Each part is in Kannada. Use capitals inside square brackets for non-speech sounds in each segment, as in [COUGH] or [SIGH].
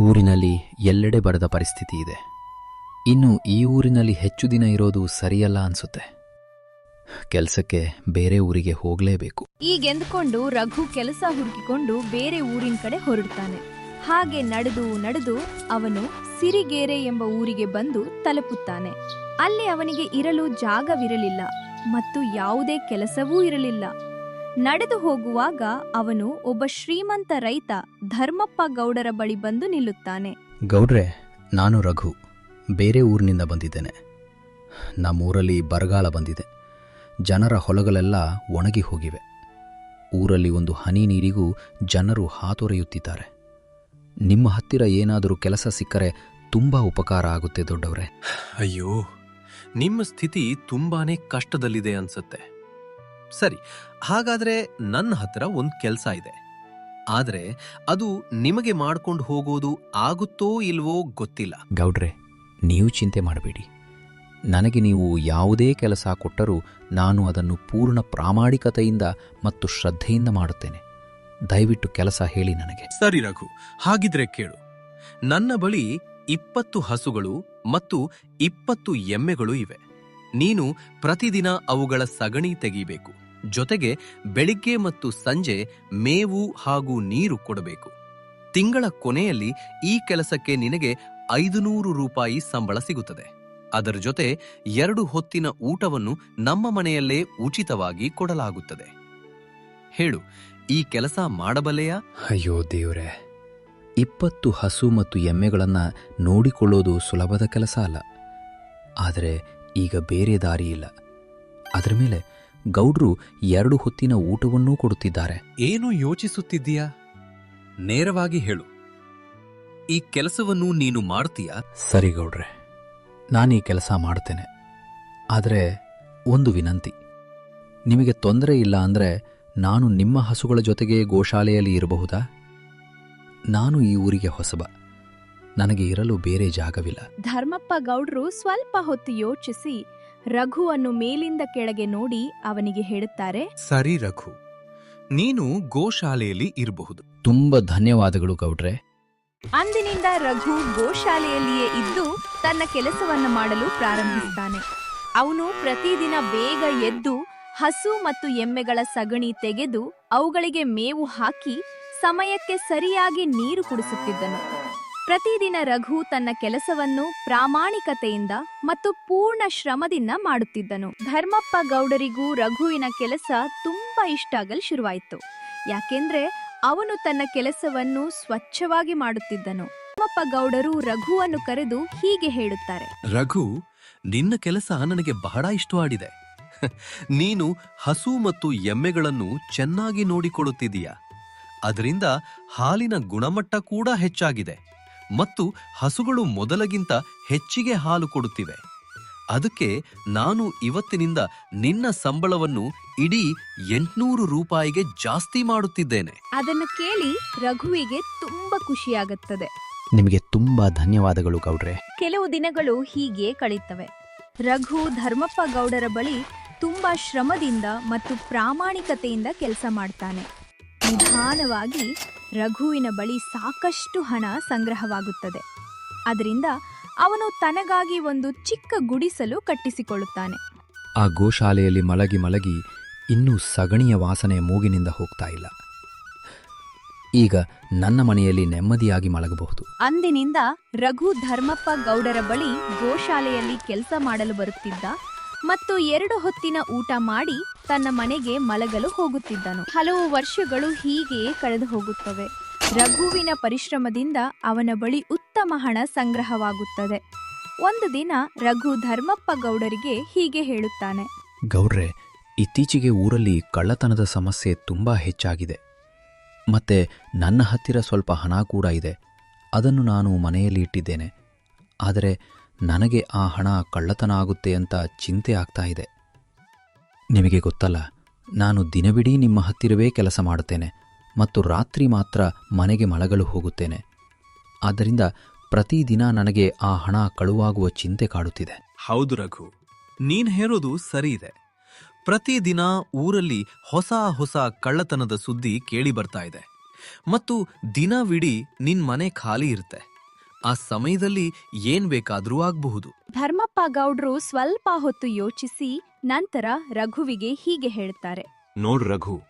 ಊರಿನಲ್ಲಿ ಎಲ್ಲೆಡೆ ಬರದ ಪರಿಸ್ಥಿತಿ ಇದೆ. ಇನ್ನು ಈ ಊರಿನಲ್ಲಿ ಹೆಚ್ಚು ದಿನ ಇರೋದು ಸರಿಯಲ್ಲ ಅನ್ಸುತ್ತೆ. ಕೆಲಸಕ್ಕೆ ಬೇರೆ ಊರಿಗೆ ಹೋಗಲೇಬೇಕು. ಈಗೆಂದುಕೊಂಡು ರಘು ಕೆಲಸ ಹುಡುಕಿಕೊಂಡು ಬೇರೆ ಊರಿನ ಕಡೆ ಹೊರಡ್ತಾನೆ. ಹಾಗೆ ನಡೆದು ನಡೆದು ಅವನು ಸಿರಿಗೇರೆ ಎಂಬ ಊರಿಗೆ ಬಂದು ತಲುಪುತ್ತಾನೆ. ಅಲ್ಲಿ ಅವನಿಗೆ ಇರಲು ಜಾಗವಿರಲಿಲ್ಲ. ಮತ್ತು ಯಾವುದೇ ಕೆಲಸವೂ ಇರಲಿಲ್ಲ. ನಡೆದು ಹೋಗುವಾಗ ಅವನು ಒಬ್ಬ ಶ್ರೀಮಂತ ರೈತ ಧರ್ಮಪ್ಪ ಗೌಡರ ಬಳಿ ಬಂದು ನಿಲ್ಲುತ್ತಾನೆ. ಗೌಡ್ರೆ ನಾನು ರಘು. ಬೇರೆ ಊರಿನಿಂದ ಬಂದಿದ್ದೇನೆ. ನಮ್ಮೂರಲ್ಲಿ ಬರಗಾಲ ಬಂದಿದೆ. ಜನರ ಹೊಲಗಳೆಲ್ಲ ಒಣಗಿ ಹೋಗಿವೆ. ಊರಲ್ಲಿ ಒಂದು ಹನಿ ನೀರಿಗೂ ಜನರು ಹಾತೊರೆಯುತ್ತಿದ್ದಾರೆ. ನಿಮ್ಮ ಹತ್ತಿರ ಏನಾದರೂ ಕೆಲಸ ಸಿಕ್ಕರೆ ತುಂಬ ಉಪಕಾರ ಆಗುತ್ತೆ ದೊಡ್ಡವರೇ. ಅಯ್ಯೋ ನಿಮ್ಮ ಸ್ಥಿತಿ ತುಂಬಾನೇ ಕಷ್ಟದಲ್ಲಿದೆ ಅನ್ಸುತ್ತೆ. ಸರಿ ಹಾಗಾದ್ರೆ ನನ್ನ ಹತ್ರ ಒಂದು ಕೆಲಸ ಇದೆ. ಆದ್ರೆ ಅದು ನಿಮಗೆ ಮಾಡ್ಕೊಂಡು ಹೋಗೋದು ಆಗುತ್ತೋ ಇಲ್ವೋ ಗೊತ್ತಿಲ್ಲ. ಗೌಡ್ರೆ ನೀವು ಚಿಂತೆ ಮಾಡಬೇಡಿ. ನನಗೆ ನೀವು ಯಾವುದೇ ಕೆಲಸ ಕೊಟ್ಟರೂ ನಾನು ಅದನ್ನು ಪೂರ್ಣ ಪ್ರಾಮಾಣಿಕತೆಯಿಂದ ಮತ್ತು ಶ್ರದ್ಧೆಯಿಂದ ಮಾಡುತ್ತೇನೆ. ದಯವಿಟ್ಟು ಕೆಲಸ ಹೇಳಿ ನನಗೆ. ಸರಿ ರಘು ಹಾಗಿದ್ರೆ ಕೇಳು. ನನ್ನ ಬಳಿ ಇಪ್ಪತ್ತು ಹಸುಗಳು ಮತ್ತು ಇಪ್ಪತ್ತು ಎಮ್ಮೆಗಳು ಇವೆ. ನೀನು ಪ್ರತಿದಿನ ಅವುಗಳ ಸಗಣಿ ತೆಗೀಬೇಕು. ಜೊತೆಗೆ ಬೆಳಿಗ್ಗೆ ಮತ್ತು ಸಂಜೆ ಮೇವು ಹಾಗೂ ನೀರು ಕೊಡಬೇಕು. ತಿಂಗಳ ಕೊನೆಯಲ್ಲಿ ಈ ಕೆಲಸಕ್ಕೆ ನಿನಗೆ ಐದುನೂರು ರೂಪಾಯಿ ಸಂಬಳ ಸಿಗುತ್ತದೆ. ಅದರ ಜೊತೆ ಎರಡು ಹೊತ್ತಿನ ಊಟವನ್ನು ನಮ್ಮ ಮನೆಯಲ್ಲೇ ಉಚಿತವಾಗಿ ಕೊಡಲಾಗುತ್ತದೆ. ಹೇಳು, ಈ ಕೆಲಸ ಮಾಡಬಲ್ಲೆಯಾ? ಅಯ್ಯೋ ದೇವ್ರೆ, ಇಪ್ಪತ್ತು ಹಸು ಮತ್ತು ಎಮ್ಮೆಗಳನ್ನು ನೋಡಿಕೊಳ್ಳೋದು ಸುಲಭದ ಕೆಲಸ ಅಲ್ಲ. ಆದರೆ ಈಗ ಬೇರೆ ದಾರಿ ಇಲ್ಲ ಅದರ ಮೇಲೆ ಗೌಡ್ರು ಎರಡು ಹೊತ್ತಿನ ಊಟವನ್ನೂ ಕೊಡುತ್ತಿದ್ದಾರೆ. ಏನು ಯೋಚಿಸುತ್ತಿದ್ದೀಯಾ? ನೇರವಾಗಿ ಹೇಳು. ಈ ಕೆಲಸವನ್ನು ನೀನು ಮಾಡ್ತೀಯಾ? ಸರಿ ಗೌಡ್ರೆ ನಾನು ಈ ಕೆಲಸ ಮಾಡ್ತೇನೆ. ಆದರೆ ಒಂದು ವಿನಂತಿ. ನಿಮಗೆ ತೊಂದರೆ ಇಲ್ಲ ಅಂದರೆ ನಾನು ನಿಮ್ಮ ಹಸುಗಳ ಜೊತೆಗೆ ಗೋಶಾಲೆಯಲ್ಲಿ ಇರಬಹುದಾ? ನಾನು ಈ ಊರಿಗೆ ಹೊಸಬ. ನನಗೆ ಇರಲು ಬೇರೆ ಜಾಗವಿಲ್ಲ. ಧರ್ಮಪ್ಪ ಗೌಡ್ರು ಸ್ವಲ್ಪ ಹೊತ್ತು ಯೋಚಿಸಿ ರಘುವನ್ನು ಮೇಲಿಂದ ಕೆಳಗೆ ನೋಡಿ ಅವನಿಗೆ ಹೇಳುತ್ತಾರೆ ಸರಿ ರಘು ನೀನು ಗೋಶಾಲೆಯಲ್ಲಿ ಇರಬಹುದು. ತುಂಬ ಧನ್ಯವಾದಗಳು ಗೌಡ್ರೆ. ಅಂದಿನಿಂದ ರಘು ಗೋಶಾಲೆಯಲ್ಲಿಯೇ ಇದ್ದು ತನ್ನ ಕೆಲಸವನ್ನು ಮಾಡಲು ಪ್ರಾರಂಭಿಸುತ್ತಾನೆ ಅವನು ಪ್ರತಿದಿನ ಬೇಗ ಎದ್ದು ಹಸು ಮತ್ತು ಎಮ್ಮೆಗಳ ಸಗಣಿ ತೆಗೆದು ಅವುಗಳಿಗೆ ಮೇವು ಹಾಕಿ ಸಮಯಕ್ಕೆ ಸರಿಯಾಗಿ ನೀರು ಕುಡಿಸುತ್ತಿದ್ದನು. ಪ್ರತಿದಿನ ರಘು ತನ್ನ ಕೆಲಸವನ್ನು ಪ್ರಾಮಾಣಿಕತೆಯಿಂದ ಮತ್ತು ಪೂರ್ಣ ಶ್ರಮದಿಂದ ಮಾಡುತ್ತಿದ್ದನು. ಧರ್ಮಪ್ಪ ಗೌಡರಿಗೂ ರಘುವಿನ ಕೆಲಸ ತುಂಬಾ ಇಷ್ಟ ಆಗಲು ಶುರುವಾಯಿತು. ಯಾಕೆಂದ್ರೆ ಅವನು ತನ್ನ ಕೆಲಸವನ್ನು ಸ್ವಚ್ಛವಾಗಿ ಮಾಡುತ್ತಿದ್ದನು. ಧರ್ಮಪ್ಪ ಗೌಡರು ರಘುವನ್ನು ಕರೆದು ಹೀಗೆ ಹೇಳುತ್ತಾರೆ. ರಘು, ನಿನ್ನ ಕೆಲಸ ನನಗೆ ಬಹಳ ಇಷ್ಟವಾಡಿದೆ ನೀನು ಹಸು ಮತ್ತು ಎಮ್ಮೆಗಳನ್ನು ಚೆನ್ನಾಗಿ ನೋಡಿಕೊಳ್ಳುತ್ತಿದೀಯಾ ಅದರಿಂದ ಹಾಲಿನ ಗುಣಮಟ್ಟ ಕೂಡ ಹೆಚ್ಚಾಗಿದೆ. ಮತ್ತು ಹಸುಗಳು ಮೊದಲಗಿಂತ ಹೆಚ್ಚಿಗೆ ಹಾಲು ಕೊಡುತ್ತಿವೆ. ಅದಕ್ಕೆ ನಾನು ಇವತ್ತಿನಿಂದ ನಿನ್ನ ಸಂಬಳವನ್ನು ಇಡೀ ಎಂಟುನೂರು ರೂಪಾಯಿಗೆ ಜಾಸ್ತಿ ಮಾಡುತ್ತಿದ್ದೇನೆ. ಅದನ್ನು ಕೇಳಿ ರಘುವಿಗೆ ತುಂಬಾ ಖುಷಿಯಾಗುತ್ತದೆ. ನಿಮಗೆ ತುಂಬಾ ಧನ್ಯವಾದಗಳು ಗೌಡ್ರೆ. ಕೆಲವು ದಿನಗಳು ಹೀಗೆ ಕಳೀತವೆ. ರಘು ಧರ್ಮಪ್ಪ ಗೌಡರ ಬಳಿ ತುಂಬಾ ಶ್ರಮದಿಂದ ಮತ್ತು ಪ್ರಾಮಾಣಿಕತೆಯಿಂದ ಕೆಲಸ ಮಾಡ್ತಾನೆ. ನಿಧಾನವಾಗಿ ರಘುವಿನ ಬಳಿ ಸಾಕಷ್ಟು ಹಣ ಸಂಗ್ರಹವಾಗುತ್ತದೆ. ಅದರಿಂದ ಅವನು ತನಗಾಗಿ ಒಂದು ಚಿಕ್ಕ ಗುಡಿಸಲು ಕಟ್ಟಿಸಿಕೊಳ್ಳುತ್ತಾನೆ. ಆ ಗೋಶಾಲೆಯಲ್ಲಿ ಮಲಗಿ ಮಲಗಿ ಇನ್ನೂ ಸಗಣಿಯ ವಾಸನೆ ಮೂಗಿನಿಂದ ಹೋಗ್ತಾ ಇಲ್ಲ. ಈಗ ನನ್ನ ಮನೆಯಲ್ಲಿ ನೆಮ್ಮದಿಯಾಗಿ ಮಲಗಬಹುದು. ಅಂದಿನಿಂದ ರಘು ಧರ್ಮಪ್ಪ ಗೌಡರ ಬಳಿ ಗೋಶಾಲೆಯಲ್ಲಿ ಕೆಲಸ ಮಾಡಲು ಬರುತ್ತಿದ್ದ ಮತ್ತು ಎರಡು ಹೊತ್ತಿನ ಊಟ ಮಾಡಿ ತನ್ನ ಮನೆಗೆ ಮಲಗಲು ಹೋಗುತ್ತಿದ್ದನು. ಹಲವು ವರ್ಷಗಳು ಹೀಗೆಯೇ ಕಳೆದು ಹೋಗುತ್ತವೆ. ರಘುವಿನ ಪರಿಶ್ರಮದಿಂದ ಅವನ ಬಳಿ ಉತ್ತಮ ಹಣ ಸಂಗ್ರಹವಾಗುತ್ತದೆ. ಒಂದು ದಿನ ರಘು ಧರ್ಮಪ್ಪ ಗೌಡರಿಗೆ ಹೀಗೆ ಹೇಳುತ್ತಾನೆ. ಗೌಡ್ರೆ, ಇತ್ತೀಚೆಗೆ ಊರಲ್ಲಿ ಕಳ್ಳತನದ ಸಮಸ್ಯೆ ತುಂಬ ಹೆಚ್ಚಾಗಿದೆ. ಮತ್ತೆ ನನ್ನ ಹತ್ತಿರ ಸ್ವಲ್ಪ ಹಣ ಕೂಡ ಇದೆ. ಅದನ್ನು ನಾನು ಮನೆಯಲ್ಲಿ ಇಟ್ಟಿದ್ದೇನೆ. ಆದರೆ ನನಗೆ ಆ ಹಣ ಕಳ್ಳತನ ಆಗುತ್ತೆ ಅಂತ ಚಿಂತೆ ಆಗ್ತಾ ಇದೆ. ನಿಮಗೆ ಗೊತ್ತಲ್ಲ, ನಾನು ದಿನವಿಡೀ ನಿಮ್ಮ ಹತ್ತಿರವೇ ಕೆಲಸ ಮಾಡುತ್ತೇನೆ ಮತ್ತು ರಾತ್ರಿ ಮಾತ್ರ ಮನೆಗೆ ಮಲಗಲು ಹೋಗುತ್ತೇನೆ. ಆದ್ದರಿಂದ ಪ್ರತಿದಿನ ನನಗೆ ಆ ಹಣ ಕಳುವಾಗುವ ಚಿಂತೆ ಕಾಡುತ್ತಿದೆ. ಹೌದು ರಘು, ನೀನ್ ಹೇಳೋದು ಸರಿ ಇದೆ ಪ್ರತಿದಿನ ಊರಲ್ಲಿ ಹೊಸ ಹೊಸ ಕಳ್ಳತನದ ಸುದ್ದಿ ಕೇಳಿ ಬರ್ತಾ ಇದೆ. ಮತ್ತು ದಿನವಿಡೀ ನಿನ್ ಮನೆ ಖಾಲಿ ಇರುತ್ತೆ. ಆ ಸಮಯದಲ್ಲಿ ಏನ್ ಬೇಕಾದ್ರೂ ಆಗ್ಬಹುದು. ಧರ್ಮಪ್ಪ ಗೌಡ್ರು ಸ್ವಲ್ಪ ಹೊತ್ತು ಯೋಚಿಸಿ ನಂತರ ರಘುವಿಗೆ ಹೀಗೆ ಹೇಳ್ತಾರೆ. ನೋಡ್ ರಘು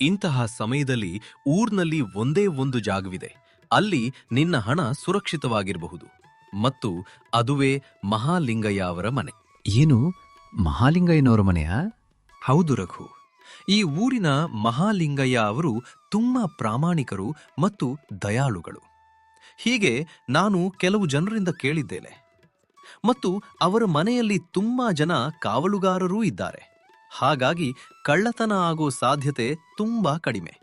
ಇಂತಹ ಸಮಯದಲ್ಲಿ ಊರ್ನಲ್ಲಿ ಒಂದೇ ಒಂದು ಜಾಗವಿದೆ. ಅಲ್ಲಿ ನಿನ್ನ ಹಣ ಸುರಕ್ಷಿತವಾಗಿರಬಹುದು. ಮತ್ತು ಅದುವೇ ಮಹಾಲಿಂಗಯ್ಯ ಅವರ ಮನೆ. ಏನು? ಮಹಾಲಿಂಗಯ್ಯನವರ ಮನೆಯಾ? ಹೌದು ರಘು. ಈ ಊರಿನ ಮಹಾಲಿಂಗಯ್ಯ ಅವರು ತುಂಬಾ ಪ್ರಾಮಾಣಿಕರು ಮತ್ತು ದಯಾಳುಗಳು. ಹೀಗೆ ನಾನು ಕೆಲವು ಜನರಿಂದ ಕೇಳಿದ್ದೇನೆ. ಮತ್ತು ಅವರ ಮನೆಯಲ್ಲಿ ತುಂಬಾ ಜನ ಕಾವಲುಗಾರರೂ ಇದ್ದಾರೆ. ಹಾಗಾಗಿ ಕಳ್ಳತನ ಆಗೋ ಸಾಧ್ಯತೆ ತುಂಬಾ ಕಡಿಮೆ.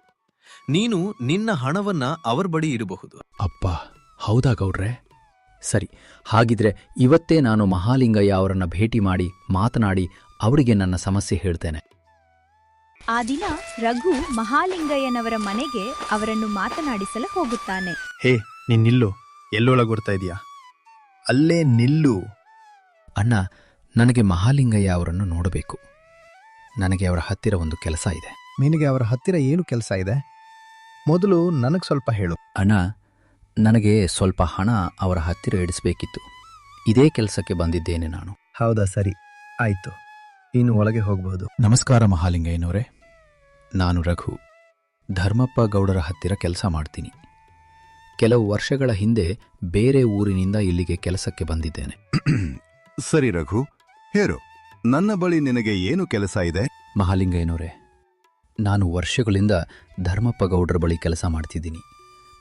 ನೀನು ನಿನ್ನ ಹಣವನ್ನ ಅವರ ಬಳಿ ಇರಬಹುದು ಅಪ್ಪ ಹೌದಾ ಗೌಡ್ರೆ? ಸರಿ ಹಾಗಿದ್ರೆ ಇವತ್ತೇ ನಾನು ಮಹಾಲಿಂಗಯ್ಯ ಅವರನ್ನ ಭೇಟಿ ಮಾಡಿ ಮಾತನಾಡಿ ಅವರಿಗೆ ನನ್ನ ಸಮಸ್ಯೆ ಹೇಳ್ತೇನೆ. ಆ ದಿನ ರಘು ಮಹಾಲಿಂಗಯ್ಯನವರ ಮನೆಗೆ ಅವರನ್ನು ಮಾತನಾಡಿಸಲು ಹೋಗುತ್ತಾನೆ. ಹೇ ನೀನ್ ನಿಲ್ಲು. ಎಲ್ಲೊಳಗೆ ಬರ್ತಾ ಇದೀಯಾ ಅಲ್ಲೇ ನಿಲ್ಲು. ಅಣ್ಣ ನನಗೆ ಮಹಾಲಿಂಗಯ್ಯ ಅವರನ್ನು ನೋಡಬೇಕು. ನನಗೆ ಅವರ ಹತ್ತಿರ ಒಂದು ಕೆಲಸ ಇದೆ. ನಿನಗೆ ಅವರ ಹತ್ತಿರ ಏನು ಕೆಲಸ ಇದೆ? ಮೊದಲು ನನಗೆ ಸ್ವಲ್ಪ ಹೇಳು. ಅಣ್ಣ ನನಗೆ ಸ್ವಲ್ಪ ಹಣ ಅವರ ಹತ್ತಿರ ಇಡಿಸಬೇಕಿತ್ತು. ಇದೇ ಕೆಲಸಕ್ಕೆ ಬಂದಿದ್ದೇನೆ ನಾನು. ಹೌದಾ ಸರಿ. ಆಯ್ತು. ಇನ್ನು ಒಳಗೆ ಹೋಗಬಹುದು ನಮಸ್ಕಾರ ಮಹಾಲಿಂಗಯ್ಯನವರೇ. ನಾನು ರಘು. ಧರ್ಮಪ್ಪ ಗೌಡರ ಹತ್ತಿರ ಕೆಲಸ ಮಾಡ್ತೀನಿ. ಕೆಲವು ವರ್ಷಗಳ ಹಿಂದೆ ಬೇರೆ ಊರಿನಿಂದ ಇಲ್ಲಿಗೆ ಕೆಲಸಕ್ಕೆ ಬಂದಿದ್ದೇನೆ. [CLEARS THROAT] ಸರಿ ರಘು ಹೇರು ನನ್ನ ಬಳಿ ನಿನಗೆ ಏನು ಕೆಲಸ ಇದೆ? ಮಹಾಲಿಂಗಯ್ಯನವರೇ ನಾನು ವರ್ಷಗಳಿಂದ ಧರ್ಮಪ್ಪ ಗೌಡ್ರ ಬಳಿ ಕೆಲಸ ಮಾಡ್ತಿದ್ದೀನಿ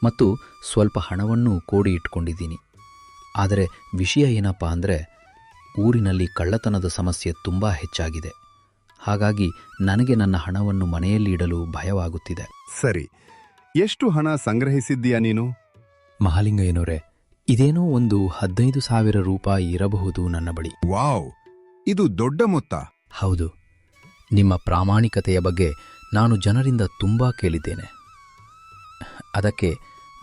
ಮತ್ತು ಸ್ವಲ್ಪ ಹಣವನ್ನು ಕೂಡಿ ಇಟ್ಕೊಂಡಿದ್ದೀನಿ ಆದರೆ ವಿಷಯ ಏನಪ್ಪ ಅಂದರೆ ಊರಿನಲ್ಲಿ ಕಳ್ಳತನದ ಸಮಸ್ಯೆ ತುಂಬ ಹೆಚ್ಚಾಗಿದೆ. ಹಾಗಾಗಿ ನನಗೆ ನನ್ನ ಹಣವನ್ನು ಮನೆಯಲ್ಲಿ ಇಡಲು ಭಯವಾಗುತ್ತಿದೆ. ಸರಿ ಎಷ್ಟು ಹಣ ಸಂಗ್ರಹಿಸಿದ್ದೀಯಾ ನೀನು? ಮಹಾಲಿಂಗಯ್ಯನವರೇ ಇದೇನೋ ಒಂದು ಹದಿನೈದು ಸಾವಿರ ರೂಪಾಯಿ ಇರಬಹುದು ನನ್ನ ಬಳಿ. ವಾವ್ ಇದು ದೊಡ್ಡ ಮೊತ್ತ. ಹೌದು ನಿಮ್ಮ ಪ್ರಾಮಾಣಿಕತೆಯ ಬಗ್ಗೆ ನಾನು ಜನರಿಂದ ತುಂಬಾ ಕೇಳಿದ್ದೇನೆ. ಅದಕ್ಕೆ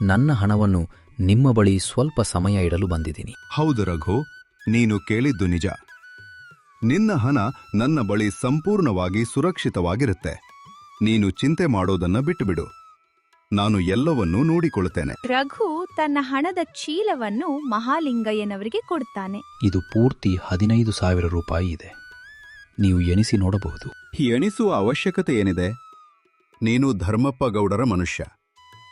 ನನ್ನ ಹಣವನ್ನು ನಿಮ್ಮ ಬಳಿ ಸ್ವಲ್ಪ ಸಮಯ ಇಡಲು ಬಂದಿದ್ದೀನಿ. ಹೌದು ರಘು ನೀನು ಕೇಳಿದ್ದು ನಿಜ. ನಿನ್ನ ಹಣ ನನ್ನ ಬಳಿ ಸಂಪೂರ್ಣವಾಗಿ ಸುರಕ್ಷಿತವಾಗಿರುತ್ತೆ. ನೀನು ಚಿಂತೆ ಮಾಡೋದನ್ನ ಬಿಟ್ಟುಬಿಡು ನಾನು ಎಲ್ಲವನ್ನೂ ನೋಡಿಕೊಳ್ಳುತ್ತೇನೆ. ರಘು ತನ್ನ ಹಣದ ಚೀಲವನ್ನು ಮಹಾಲಿಂಗಯ್ಯನವರಿಗೆ ಕೊಡ್ತಾನೆ. ಇದು ಪೂರ್ತಿ ಹದಿನೈದು ಸಾವಿರ ರೂಪಾಯಿ ಇದೆ. ನೀವು ಎಣಿಸಿ ನೋಡಬಹುದು. ಎಣಿಸುವ ಅವಶ್ಯಕತೆ ಏನಿದೆ? ನೀನು ಧರ್ಮಪ್ಪ ಗೌಡರ ಮನುಷ್ಯ.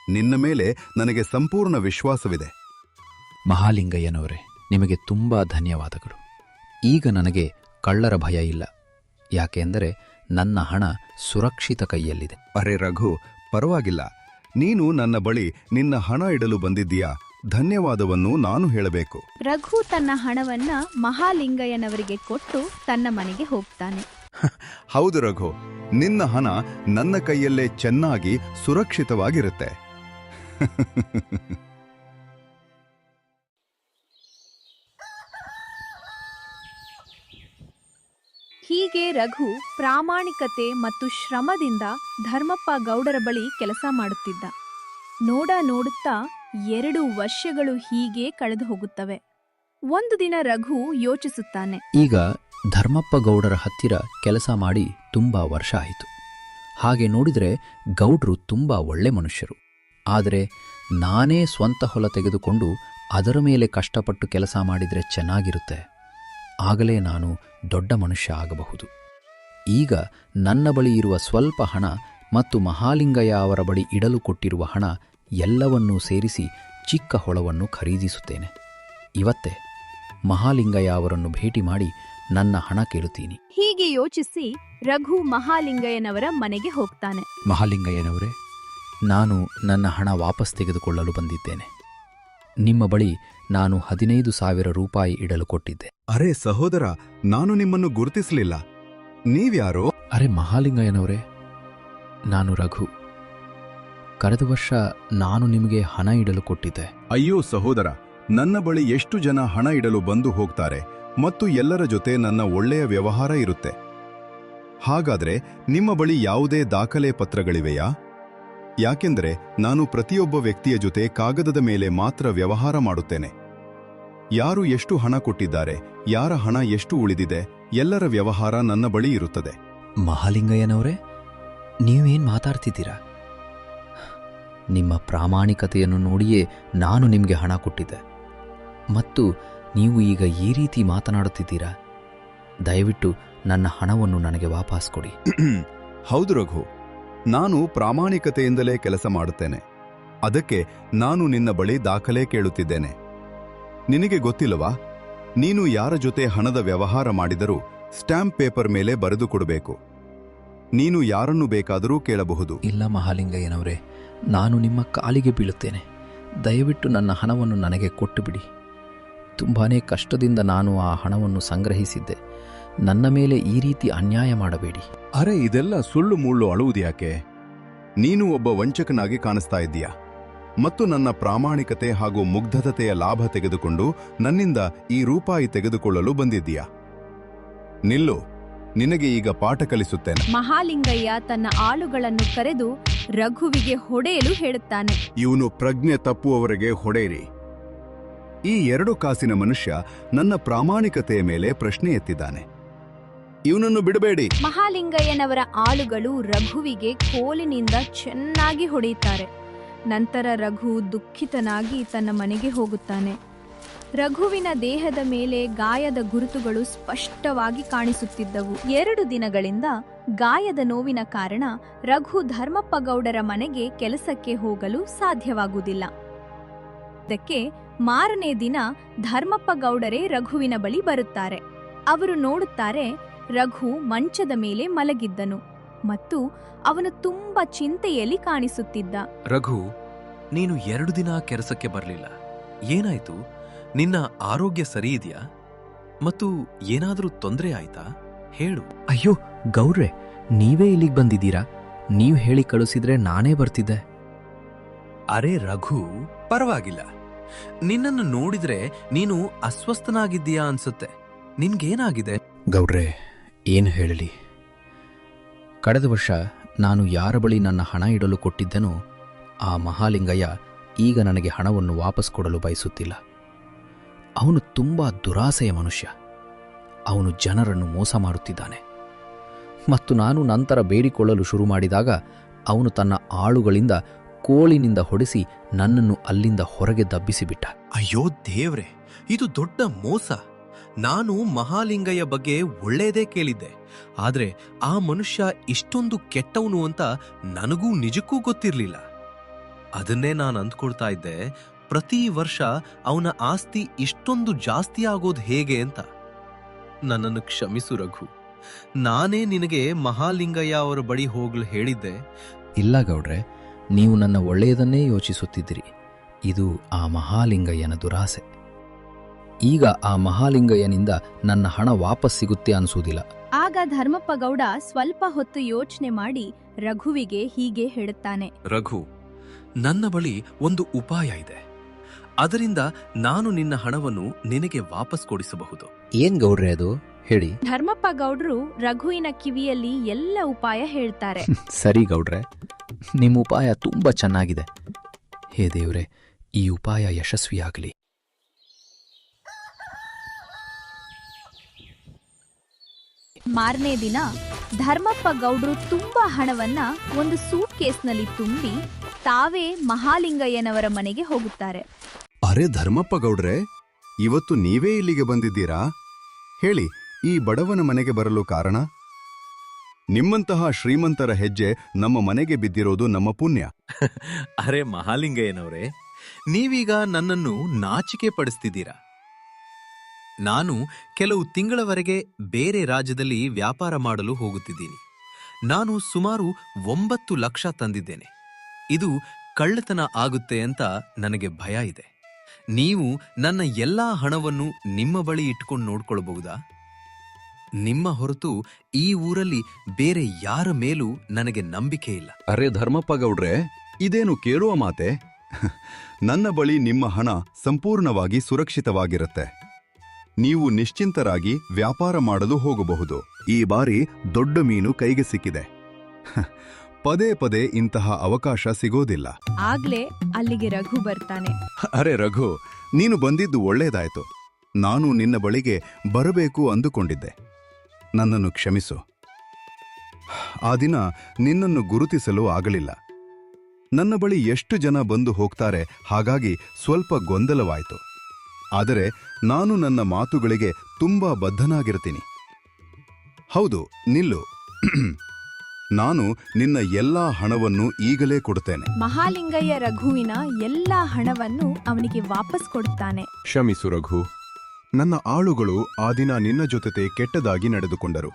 ನಿನ್ನ ಮೇಲೆ ನನಗೆ ಸಂಪೂರ್ಣ ವಿಶ್ವಾಸವಿದೆ. ಮಹಾಲಿಂಗಯ್ಯನವರೇ ನಿಮಗೆ ತುಂಬಾ ಧನ್ಯವಾದಗಳು. ಈಗ ನನಗೆ ಕಳ್ಳರ ಭಯ ಇಲ್ಲ. ಯಾಕೆಂದರೆ ನನ್ನ ಹಣ ಸುರಕ್ಷಿತ ಕೈಯಲ್ಲಿದೆ. ಅರೆ ರಘು ಪರವಾಗಿಲ್ಲ. ನೀನು ನನ್ನ ಬಳಿ ನಿನ್ನ ಹಣ ಇಡಲು ಬಂದಿದ್ದೀಯಾ? ಧನ್ಯವಾದವನ್ನು ನಾನು ಹೇಳಬೇಕು. ರಘು ತನ್ನ ಹಣವನ್ನ ಮಹಾಲಿಂಗಯ್ಯನವರಿಗೆ ಕೊಟ್ಟು ತನ್ನ ಮನೆಗೆ ಹೋಗ್ತಾನೆ. [LAUGHS] ಹೌದು ರಘು ನಿನ್ನ ಹಣ ನನ್ನ ಕೈಯಲ್ಲೇ ಚೆನ್ನಾಗಿ ಸುರಕ್ಷಿತವಾಗಿರುತ್ತೆ. [LAUGHS] ಹೀಗೆ ರಘು ಪ್ರಾಮಾಣಿಕತೆ ಮತ್ತು ಶ್ರಮದಿಂದ ಧರ್ಮಪ್ಪ ಗೌಡರ ಬಳಿ ಕೆಲಸ ಮಾಡುತ್ತಿದ್ದ. ನೋಡ ನೋಡುತ್ತಾ ಎರಡು ವರ್ಷಗಳು ಹೀಗೆ ಕಳೆದು ಹೋಗುತ್ತವೆ. ಒಂದು ದಿನ ರಘು ಯೋಚಿಸುತ್ತಾನೆ. ಈಗ ಧರ್ಮಪ್ಪ ಗೌಡರ ಹತ್ತಿರ ಕೆಲಸ ಮಾಡಿ ತುಂಬಾ ವರ್ಷ ಆಯಿತು. ಹಾಗೆ ನೋಡಿದರೆ ಗೌಡ್ರು ತುಂಬಾ ಒಳ್ಳೆ ಮನುಷ್ಯರು. ಆದರೆ ನಾನೇ ಸ್ವಂತ ಹೊಲ ತೆಗೆದುಕೊಂಡು ಅದರ ಮೇಲೆ ಕಷ್ಟಪಟ್ಟು ಕೆಲಸ ಮಾಡಿದರೆ ಚೆನ್ನಾಗಿರುತ್ತೆ. ಆಗಲೇ ನಾನು ದೊಡ್ಡ ಮನುಷ್ಯ ಆಗಬಹುದು. ಈಗ ನನ್ನ ಬಳಿ ಇರುವ ಸ್ವಲ್ಪ ಹಣ ಮತ್ತು ಮಹಾಲಿಂಗಯ್ಯ ಅವರ ಬಳಿ ಇಡಲು ಕೊಟ್ಟಿರುವ ಹಣ ಎಲ್ಲವನ್ನೂ ಸೇರಿಸಿ ಚಿಕ್ಕ ಹೊಳವನ್ನು ಖರೀದಿಸುತ್ತೇನೆ. ಇವತ್ತೇ ಮಹಾಲಿಂಗಯ್ಯ ಅವರನ್ನು ಭೇಟಿ ಮಾಡಿ ನನ್ನ ಹಣ ಕೇಳುತ್ತೀನಿ. ಹೀಗೆ ಯೋಚಿಸಿ ರಘು ಮಹಾಲಿಂಗಯ್ಯನವರ ಮನೆಗೆ ಹೋಗ್ತಾನೆ. ಮಹಾಲಿಂಗಯ್ಯನವರೇ ನಾನು ನನ್ನ ಹಣ ವಾಪಸ್ ತೆಗೆದುಕೊಳ್ಳಲು ಬಂದಿದ್ದೇನೆ. ನಿಮ್ಮ ಬಳಿ ನಾನು ಹದಿನೈದು ಸಾವಿರ ರೂಪಾಯಿ ಇಡಲು ಕೊಟ್ಟಿದ್ದೆ. ಅರೆ ಸಹೋದರ ನಾನು ನಿಮ್ಮನ್ನು ಗುರುತಿಸಲಿಲ್ಲ. ನೀವ್ಯಾರೋ? ಅರೆ ಮಹಾಲಿಂಗಯ್ಯನವರೇ ನಾನು ರಘು. ಕಳೆದ ವರ್ಷ ನಾನು ನಿಮಗೆ ಹಣ ಇಡಲು ಕೊಟ್ಟಿದ್ದೆ. ಅಯ್ಯೋ ಸಹೋದರ ನನ್ನ ಬಳಿ ಎಷ್ಟು ಜನ ಹಣ ಇಡಲು ಬಂದು ಹೋಗ್ತಾರೆ ಮತ್ತು ಎಲ್ಲರ ಜೊತೆ ನನ್ನ ಒಳ್ಳೆಯ ವ್ಯವಹಾರ ಇರುತ್ತೆ. ಹಾಗಾದ್ರೆ ನಿಮ್ಮ ಬಳಿ ಯಾವುದೇ ದಾಖಲೆ ಪತ್ರಗಳಿವೆಯಾ? ಯಾಕೆಂದರೆ ನಾನು ಪ್ರತಿಯೊಬ್ಬ ವ್ಯಕ್ತಿಯ ಜೊತೆ ಕಾಗದದ ಮೇಲೆ ಮಾತ್ರ ವ್ಯವಹಾರ ಮಾಡುತ್ತೇನೆ. ಯಾರು ಎಷ್ಟು ಹಣ ಕೊಟ್ಟಿದ್ದಾರೆ ಯಾರ ಹಣ ಎಷ್ಟು ಉಳಿದಿದೆ ಎಲ್ಲರ ವ್ಯವಹಾರ ನನ್ನ ಬಳಿ ಇರುತ್ತದೆ. ಮಹಾಲಿಂಗಯ್ಯನವರೇ ನೀವೇನ್ ಮಾತಾಡ್ತಿದ್ದೀರಾ? ನಿಮ್ಮ ಪ್ರಾಮಾಣಿಕತೆಯನ್ನು ನೋಡಿಯೇ ನಾನು ನಿಮಗೆ ಹಣ ಕೊಟ್ಟಿದ್ದೆ. ಮತ್ತು ನೀವು ಈಗ ಈ ರೀತಿ ಮಾತನಾಡುತ್ತಿದ್ದೀರಾ? ದಯವಿಟ್ಟು ನನ್ನ ಹಣವನ್ನು ನನಗೆ ವಾಪಸ್ ಕೊಡಿ. ಹೌದು ರಘು. ನಾನು ಪ್ರಾಮಾಣಿಕತೆಯಿಂದಲೇ ಕೆಲಸ ಮಾಡುತ್ತೇನೆ. ಅದಕ್ಕೆ ನಾನು ನಿನ್ನ ಬಳಿ ದಾಖಲೆ ಕೇಳುತ್ತಿದ್ದೇನೆ. ನಿನಗೆ ಗೊತ್ತಿಲ್ಲವಾ? ನೀನು ಯಾರ ಜೊತೆ ಹಣದ ವ್ಯವಹಾರ ಮಾಡಿದರೂ ಸ್ಟ್ಯಾಂಪ್ ಪೇಪರ್ ಮೇಲೆ ಬರೆದು ಕೊಡಬೇಕು. ನೀನು ಯಾರನ್ನು ಬೇಕಾದರೂ ಕೇಳಬಹುದು. ಇಲ್ಲ ಮಹಾಲಿಂಗಯ್ಯನವರೇ, ನಾನು ನಿಮ್ಮ ಕಾಲಿಗೆ ಬೀಳುತ್ತೇನೆ. ದಯವಿಟ್ಟು ನನ್ನ ಹಣವನ್ನು ನನಗೆ ಕೊಟ್ಟುಬಿಡಿ. ತುಂಬಾ ಕಷ್ಟದಿಂದ ನಾನು ಆ ಹಣವನ್ನು ಸಂಗ್ರಹಿಸಿದ್ದೆ. ನನ್ನ ಮೇಲೆ ಈ ರೀತಿ ಅನ್ಯಾಯ ಮಾಡಬೇಡಿ. ಅರೆ ಇದೆಲ್ಲ ಸುಳ್ಳು ಮುಳ್ಳು ಅಳುವುದ್ಯಾಕೆ ನೀನು ಒಬ್ಬ ವಂಚಕನಾಗಿ ಕಾಣಿಸ್ತಾ ಇದ್ದೀಯಾ? ಮತ್ತು ನನ್ನ ಪ್ರಾಮಾಣಿಕತೆ ಹಾಗೂ ಮುಗ್ಧತೆಯ ಲಾಭ ತೆಗೆದುಕೊಂಡು ನನ್ನಿಂದ ಈ ರೂಪಾಯಿ ತೆಗೆದುಕೊಳ್ಳಲು ಬಂದಿದ್ದೀಯಾ? ನಿಲ್ಲು ನಿನಗೆ ಈಗ ಪಾಠ ಕಲಿಸುತ್ತೇನೆ. ಮಹಾಲಿಂಗಯ್ಯ ತನ್ನ ಆಳುಗಳನ್ನು ಕರೆದು ರಘುವಿಗೆ ಹೊಡೆಯಲು ಹೇಳುತ್ತಾನೆ. ಇವನು ಪ್ರಜ್ಞೆ ತಪ್ಪುವವರೆಗೆ ಹೊಡೆಯಿರಿ. ಈ ಎರಡು ಕಾಸಿನ ಮನುಷ್ಯ ನನ್ನ ಪ್ರಾಮಾಣಿಕತೆಯ ಮೇಲೆ ಪ್ರಶ್ನೆ ಎತ್ತಿದ್ದಾನೆ. ಇವನನ್ನು ಬಿಡಬೇಡಿ. ಮಹಾಲಿಂಗಯ್ಯನವರ ಆಳುಗಳು ರಘುವಿಗೆ ಕೋಲಿನಿಂದ ಚೆನ್ನಾಗಿ ಹೊಡೆಯುತ್ತಾರೆ. ನಂತರ ರಘು ದುಃಖಿತನಾಗಿ ತನ್ನ ಮನೆಗೆ ಹೋಗುತ್ತಾನೆ. ರಘುವಿನ ದೇಹದ ಮೇಲೆ ಗಾಯದ ಗುರುತುಗಳು ಸ್ಪಷ್ಟವಾಗಿ ಕಾಣಿಸುತ್ತಿದ್ದವು. ಎರಡು ದಿನಗಳಿಂದ ಗಾಯದ ನೋವಿನ ಕಾರಣ ರಘು ಧರ್ಮಪ್ಪ ಗೌಡರ ಮನೆಗೆ ಕೆಲಸಕ್ಕೆ ಹೋಗಲು ಸಾಧ್ಯವಾಗುವುದಿಲ್ಲ. ಇದಕ್ಕೆ ಮಾರನೇ ದಿನ ಧರ್ಮಪ್ಪ ಗೌಡರೇ ರಘುವಿನ ಬಳಿ ಬರುತ್ತಾರೆ. ಅವರು ನೋಡುತ್ತಾರೆ ರಘು ಮಂಚದ ಮೇಲೆ ಮಲಗಿದ್ದನು ಮತ್ತು ಅವನು ತುಂಬಾ ಚಿಂತೆಯಲ್ಲಿ ಕಾಣಿಸುತ್ತಿದ್ದ. ರಘು ನೀನು ಎರಡು ದಿನ ಕೆಲಸಕ್ಕೆ ಬರಲಿಲ್ಲ. ಏನಾಯ್ತು? ನಿನ್ನ ಆರೋಗ್ಯ ಸರಿ ಇದೆಯಾ? ಮತ್ತು ಏನಾದರೂ ತೊಂದರೆ ಆಯ್ತಾ? ಹೇಳು. ಅಯ್ಯೋ ಗೌರ್ರೆ ನೀವೇ ಇಲ್ಲಿಗೆ ಬಂದಿದ್ದೀರಾ? ನೀವು ಹೇಳಿ ಕಳಿಸಿದ್ರೆ ನಾನೇ ಬರ್ತಿದ್ದೆ. ಅರೆ ರಘು ಪರವಾಗಿಲ್ಲ. ನಿನ್ನನ್ನು ನೋಡಿದ್ರೆ ನೀನು ಅಸ್ವಸ್ಥನಾಗಿದ್ದೀಯಾ ಅನ್ಸುತ್ತೆ. ನಿನ್ಗೇನಾಗಿದೆ? ಗೌಡ್ರೆ ಏನು ಹೇಳಲಿ? ಕಳೆದ ವರ್ಷ ನಾನು ಯಾರ ಬಳಿ ನನ್ನ ಹಣ ಇಡಲು ಕೊಟ್ಟಿದ್ದನೋ ಆ ಮಹಾಲಿಂಗಯ್ಯ ಈಗ ನನಗೆ ಹಣವನ್ನು ವಾಪಸ್ ಕೊಡಲು ಬಯಸುತ್ತಿಲ್ಲ. ಅವನು ತುಂಬ ದುರಾಸೆಯ ಮನುಷ್ಯ. ಅವನು ಜನರನ್ನು ಮೋಸ ಮಾಡುತ್ತಿದ್ದಾನೆ. ಮತ್ತು ನಾನು ನಂತರ ಬೇಡಿಕೊಳ್ಳಲು ಶುರು ಮಾಡಿದಾಗ ಅವನು ತನ್ನ ಆಳುಗಳಿಂದ ಕೋಳಿನಿಂದ ಹೊಡೆಸಿ ನನ್ನನ್ನು ಅಲ್ಲಿಂದ ಹೊರಗೆ ದಬ್ಬಿಸಿಬಿಟ್ಟ. ಅಯ್ಯೋ ದೇವ್ರೆ, ಇದು ದೊಡ್ಡ ಮೋಸ. ನಾನು ಮಹಾಲಿಂಗಯ್ಯ ಬಗ್ಗೆ ಒಳ್ಳೇದೇ ಕೇಳಿದ್ದೆ. ಆದರೆ ಆ ಮನುಷ್ಯ ಇಷ್ಟೊಂದು ಕೆಟ್ಟವನು ಅಂತ ನನಗೂ ನಿಜಕ್ಕೂ ಗೊತ್ತಿರ್ಲಿಲ್ಲ. ಅದನ್ನೇ ನಾನು ಅಂದ್ಕೊಳ್ತಾ ಇದ್ದೆ, ಪ್ರತಿ ವರ್ಷ ಅವನ ಆಸ್ತಿ ಇಷ್ಟೊಂದು ಜಾಸ್ತಿ ಆಗೋದು ಹೇಗೆ ಅಂತ. ನನ್ನನ್ನು ಕ್ಷಮಿಸು ರಘು. ನಾನೇ ನಿನಗೆ ಮಹಾಲಿಂಗಯ್ಯ ಅವರ ಬಳಿ ಹೋಗ್ಲು ಹೇಳಿದ್ದೆ. ಇಲ್ಲ ಗೌಡ್ರೆ, ನೀವು ನನ್ನ ಒಳ್ಳೆಯದನ್ನೇ ಯೋಚಿಸುತ್ತಿದ್ದೀರಿ. ಇದು ಆ ಮಹಾಲಿಂಗಯ್ಯನ ದುರಾಸೆ. ಈಗ ಆ ಮಹಾಲಿಂಗಯ್ಯನಿಂದ ನನ್ನ ಹಣ ವಾಪಸ್ ಸಿಗುತ್ತೆ ಅನ್ಸುವುದಿಲ್ಲ ಆಗ ಧರ್ಮಪ್ಪ ಗೌಡ ಸ್ವಲ್ಪ ಹೊತ್ತು ಯೋಚನೆ ಮಾಡಿ ರಘುವಿಗೆ ಹೀಗೆ ಹೇಳುತ್ತಾನೆ. ರಘು ನನ್ನ ಬಳಿ ಒಂದು ಉಪಾಯ ಇದೆ. ಅದರಿಂದ ನಾನು ನಿನ್ನ ಹಣವನ್ನು ನಿನಗೆ ವಾಪಸ್ ಕೊಡಿಸಬಹುದು. ಏನ್ ಗೌಡ್ರೆ ಅದು? ಹೇಳಿ. ಧರ್ಮಪ್ಪ ಗೌಡ್ರು ರಘುವಿನ ಕಿವಿಯಲ್ಲಿ ಎಲ್ಲ ಉಪಾಯ ಹೇಳ್ತಾರೆ. [LAUGHS] ಸರಿ ಗೌಡ್ರೆ ನಿಮ್ಮ ಉಪಾಯ ತುಂಬಾ ಚೆನ್ನಾಗಿದೆ. ಹೇ ದೇವ್ರೆ ಈ ಉಪಾಯ ಯಶಸ್ವಿಯಾಗಲಿ. ಮಾರನೇ ದಿನ ಧರ್ಮಪ್ಪ ಗೌಡ್ರು ತುಂಬಾ ಹಣವನ್ನ ಒಂದು ಸೂಟ್ ಕೇಸ್ನಲ್ಲಿ ತುಂಬಿ ತಾವೇ ಮಹಾಲಿಂಗಯ್ಯನವರ ಮನೆಗೆ ಹೋಗುತ್ತಾರೆ. ಅರೆ ಧರ್ಮಪ್ಪ ಗೌಡ್ರೆ ಇವತ್ತು ನೀವೇ ಇಲ್ಲಿಗೆ ಬಂದಿದ್ದೀರಾ? ಹೇಳಿ ಈ ಬಡವನ ಮನೆಗೆ ಬರಲು ಕಾರಣ? ನಿಮ್ಮಂತಹ ಶ್ರೀಮಂತರ ಹೆಜ್ಜೆ ನಮ್ಮ ಮನೆಗೆ ಬಿದ್ದಿರೋದು ನಮ್ಮ ಪುಣ್ಯ. [LAUGHS] ಅರೆ ಮಹಾಲಿಂಗಯ್ಯನವರೇ ನೀವೀಗ ನನ್ನನ್ನು ನಾಚಿಕೆ ಪಡಿಸ್ತಿದ್ದೀರಾ? ನಾನು ಕೆಲವು ತಿಂಗಳವರೆಗೆ ಬೇರೆ ರಾಜ್ಯದಲ್ಲಿ ವ್ಯಾಪಾರ ಮಾಡಲು ಹೋಗುತ್ತಿದ್ದೀನಿ. ನಾನು ಸುಮಾರು ಒಂಬತ್ತು ಲಕ್ಷ ತಂದಿದ್ದೇನೆ. ಇದು ಕಳ್ಳತನ ಆಗುತ್ತೆ ಅಂತ ನನಗೆ ಭಯ ಇದೆ. ನೀವು ನನ್ನ ಎಲ್ಲಾ ಹಣವನ್ನು ನಿಮ್ಮ ಬಳಿ ಇಟ್ಕೊಂಡು ನೋಡ್ಕೊಳ್ಬಹುದಾ? ನಿಮ್ಮ ಹೊರತು ಈ ಊರಲ್ಲಿ ಬೇರೆ ಯಾರ ಮೇಲೂ ನನಗೆ ನಂಬಿಕೆ ಇಲ್ಲ. ಅರೆ ಧರ್ಮಪ್ಪ ಗೌಡ್ರೆ ಇದೇನು ಕೇಳುವ ಮಾತೆ? [LAUGHS] ನನ್ನ ಬಳಿ ನಿಮ್ಮ ಹಣ ಸಂಪೂರ್ಣವಾಗಿ ಸುರಕ್ಷಿತವಾಗಿರುತ್ತೆ. ನೀವು ನಿಶ್ಚಿಂತರಾಗಿ ವ್ಯಾಪಾರ ಮಾಡಲು ಹೋಗಬಹುದು. ಈ ಬಾರಿ ದೊಡ್ಡ ಮೀನು ಕೈಗೆ ಸಿಕ್ಕಿದೆ. ಪದೇ ಪದೇ ಇಂತಹ ಅವಕಾಶ ಸಿಗೋದಿಲ್ಲ. ಆಗ್ಲೇ ಅಲ್ಲಿಗೆ ರಘು ಬರ್ತಾನೆ. ಅರೆ ರಘು ನೀನು ಬಂದಿದ್ದು ಒಳ್ಳೇದಾಯ್ತು. ನಾನು ನಿನ್ನ ಬಳಿಗೆ ಬರಬೇಕು ಅಂದುಕೊಂಡಿದ್ದೆ. ನನ್ನನ್ನು ಕ್ಷಮಿಸು. ಆ ದಿನ ನಿನ್ನನ್ನು ಗುರುತಿಸಲು ಆಗಲಿಲ್ಲ. ನನ್ನ ಬಳಿ ಎಷ್ಟು ಜನ ಬಂದು ಹೋಗ್ತಾರೆ ಹಾಗಾಗಿ ಸ್ವಲ್ಪ ಗೊಂದಲವಾಯಿತು. ಆದರೆ ನಾನು ನನ್ನ ಮಾತುಗಳಿಗೆ ತುಂಬಾ ಬದ್ಧನಾಗಿರ್ತೀನಿ. ಹೌದು ನಿಲ್ಲು. [CLEARS THROAT] ನಾನು ನಿನ್ನ ಎಲ್ಲಾ ಹಣವನ್ನು ಈಗಲೇ ಕೊಡುತ್ತೇನೆ. ಮಹಾಲಿಂಗಯ್ಯ ರಘುವಿನ ಎಲ್ಲಾ ಹಣವನ್ನು ಅವನಿಗೆ ವಾಪಸ್ ಕೊಡುತ್ತಾನೆ. ಕ್ಷಮಿಸು ರಘು. ನನ್ನ ಆಳುಗಳು ಆ ದಿನ ನಿನ್ನ ಜೊತೆ ಕೆಟ್ಟದಾಗಿ ನಡೆದುಕೊಂಡರು.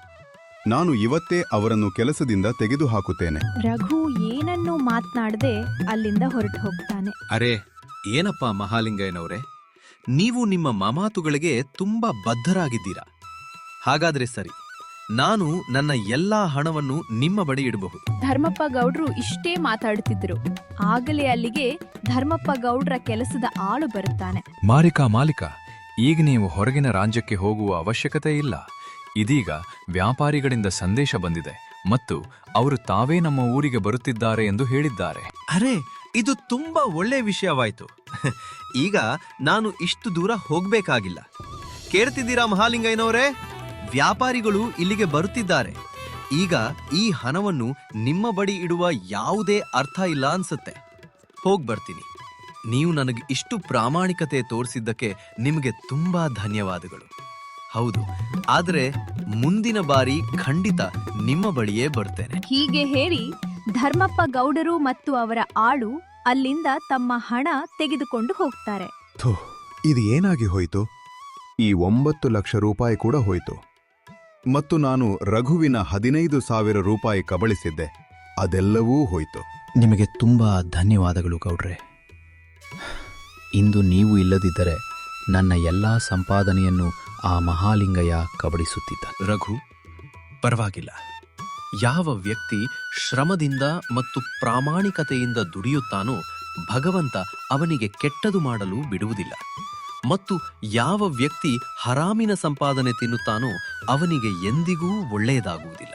ನಾನು ಇವತ್ತೇ ಅವರನ್ನು ಕೆಲಸದಿಂದ ತೆಗೆದುಹಾಕುತ್ತೇನೆ. ರಘು ಏನನ್ನೂ ಮಾತನಾಡದೆ ಅಲ್ಲಿಂದ ಹೊರಟು ಹೋಗ್ತಾನೆ ಅರೆ ಏನಪ್ಪ ಮಹಾಲಿಂಗಯ್ಯನವರೇ? ನೀವು ನಿಮ್ಮ ಮಮಾತುಗಳಿಗೆ ತುಂಬಾ ಬದ್ಧರಾಗಿದ್ದೀರಾ? ಹಾಗಾದ್ರೆ ಸರಿ. ನಾನು ನನ್ನ ಎಲ್ಲಾ ಹಣವನ್ನು ನಿಮ್ಮ ಬಳಿ ಇಡಬಹುದು. ಧರ್ಮಪ್ಪ ಗೌಡ್ರು ಇಷ್ಟೇ ಮಾತಾಡುತ್ತಿದ್ರು ಆಗಲೇ ಅಲ್ಲಿಗೆ ಧರ್ಮಪ್ಪ ಗೌಡ್ರ ಕೆಲಸದ ಆಳು ಬರುತ್ತಾನೆ. ಮಾರಿಕಾ ಮಾಲಿಕ ಈಗ ನೀವು ಹೊರಗಿನ ರಾಜ್ಯಕ್ಕೆ ಹೋಗುವ ಅವಶ್ಯಕತೆ ಇಲ್ಲ. ಇದೀಗ ವ್ಯಾಪಾರಿಗಳಿಂದ ಸಂದೇಶ ಬಂದಿದೆ ಮತ್ತು ಅವರು ತಾವೇ ನಮ್ಮ ಊರಿಗೆ ಬರುತ್ತಿದ್ದಾರೆ ಎಂದು ಹೇಳಿದ್ದಾರೆ. ಅರೆ ಇದು ತುಂಬಾ ಒಳ್ಳೆ ವಿಷಯವಾಯ್ತು. ಈಗ ನಾನು ಇಷ್ಟು ದೂರ ಹೋಗ್ಬೇಕಾಗಿಲ್ಲ. ಕೇಳ್ತಿದ್ದೀರಾ ಮಹಾಲಿಂಗಯ್ಯನವರೇ? ವ್ಯಾಪಾರಿಗಳು ಇಲ್ಲಿಗೆ ಬರುತ್ತಿದ್ದಾರೆ. ಈಗ ಈ ಹಣವನ್ನು ನಿಮ್ಮ ಬಳಿ ಇಡುವ ಯಾವುದೇ ಅರ್ಥ ಇಲ್ಲ ಅನ್ಸುತ್ತೆ. ಹೋಗ್ ಬರ್ತೀನಿ. ನೀವು ನನಗೆ ಇಷ್ಟು ಪ್ರಾಮಾಣಿಕತೆ ತೋರಿಸಿದ್ದಕ್ಕೆ ನಿಮಗೆ ತುಂಬಾ ಧನ್ಯವಾದಗಳು. ಹೌದು, ಆದರೆ ಮುಂದಿನ ಬಾರಿ ಖಂಡಿತ ನಿಮ್ಮ ಬಳಿಯೇ ಬರ್ತೇನೆ. ಹೀಗೆ ಹೇಳಿ ಧರ್ಮಪ್ಪ ಗೌಡರು ಮತ್ತು ಅವರ ಆಳು ಅಲ್ಲಿಂದ ತಮ್ಮ ಹಣ ತೆಗೆದುಕೊಂಡು ಹೋಗ್ತಾರೆ. ಥು ಇದು ಏನಾಗಿ ಹೋಯಿತು? ಈ ಒಂಬತ್ತು ಲಕ್ಷ ರೂಪಾಯಿ ಕೂಡ ಹೋಯಿತು. ಮತ್ತು ನಾನು ರಘುವಿನ ಹದಿನೈದು ಸಾವಿರ ರೂಪಾಯಿ ಕಬಳಿಸಿದ್ದೆ. ಅದೆಲ್ಲವೂ ಹೋಯಿತು. ನಿಮಗೆ ತುಂಬ ಧನ್ಯವಾದಗಳು ಗೌಡ್ರೆ. ಇಂದು ನೀವು ಇಲ್ಲದಿದ್ದರೆ ನನ್ನ ಎಲ್ಲ ಸಂಪಾದನೆಯನ್ನು ಆ ಮಹಾಲಿಂಗಯ್ಯ ಕಬಡಿಸುತ್ತಿದ್ದ ರಘು ಪರವಾಗಿಲ್ಲ. ಯಾವ ವ್ಯಕ್ತಿ ಶ್ರಮದಿಂದ ಮತ್ತು ಪ್ರಾಮಾಣಿಕತೆಯಿಂದ ದುಡಿಯುತ್ತಾನೋ ಭಗವಂತ ಅವನಿಗೆ ಕೆಟ್ಟದು ಮಾಡಲು ಬಿಡುವುದಿಲ್ಲ. ಮತ್ತು ಯಾವ ವ್ಯಕ್ತಿ ಹರಾಮಿನ ಸಂಪಾದನೆ ತಿನ್ನುತ್ತಾನೋ ಅವನಿಗೆ ಎಂದಿಗೂ ಒಳ್ಳೆಯದಾಗುವುದಿಲ್ಲ.